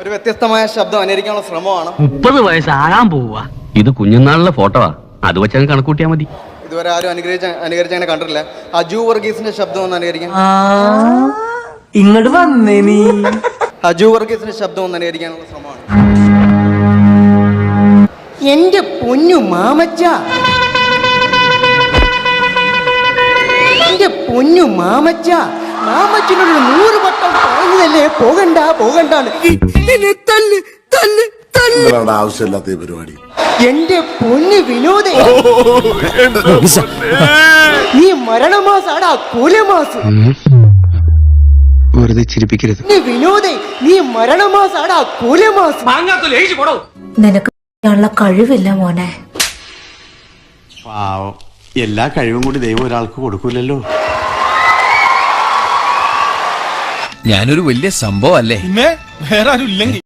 ഒരു വ്യത്യസ്തമായ ശബ്ദം അനുകരിക്കാനുള്ള ശ്രമമാണ്. മുപ്പത് വയസ്സാകാൻ പോവുക. ഇത് കുഞ്ഞുനാളിലെ ഫോട്ടോ അത് വെച്ചാൽ കണക്കൂട്ടിയാ മതി. ഇതുവരെ ആരും അനുകരിച്ച അനുകരിച്ചങ്ങനെ കണ്ടിട്ടില്ല. അജു വർഗീസിന്റെ ശബ്ദം ഒന്ന് അനുകരിക്കാൻ ഇങ്ങോട്ട് വന്നേ നീ. അജു വർഗീസിന്റെ ശബ്ദം ഒന്ന് അനുകരിക്കാനുള്ള ശ്രമമാണ്. എന്റെ പൊന്നു മാമച്ച. എന്റെ പൊന്നു മാമച്ച. മാമച്ചനോട് നൂറ് വട്ടം പറഞ്ഞതല്ലേ പോകണ്ട? പോകണ്ടാണ് തല്ല് തല്ല് തല്ല്. എന്താണ് ആവശ്യമില്ലാത്ത പരിപാടി. എന്റെ പൊന്ന് വിനോദേ. നീ മരണമാസാടാ കൊലമാസ്. വെറുതെ ചിരിപ്പിക്കരുത്. നീ വിനോദേ നീ മരണമാസാടാ കൊലമാസ്. നിനക്ക് ഉള്ള കഴിവില്ല മോനെ. എല്ലാ കഴിവും കൂടി ദൈവം ഒരാൾക്ക് കൊടുക്കൂലല്ലോ. ഞാനൊരു വലിയ സംഭവം അല്ലേ? പിന്നെ വേറെ ആരും ഇല്ലെങ്കിൽ.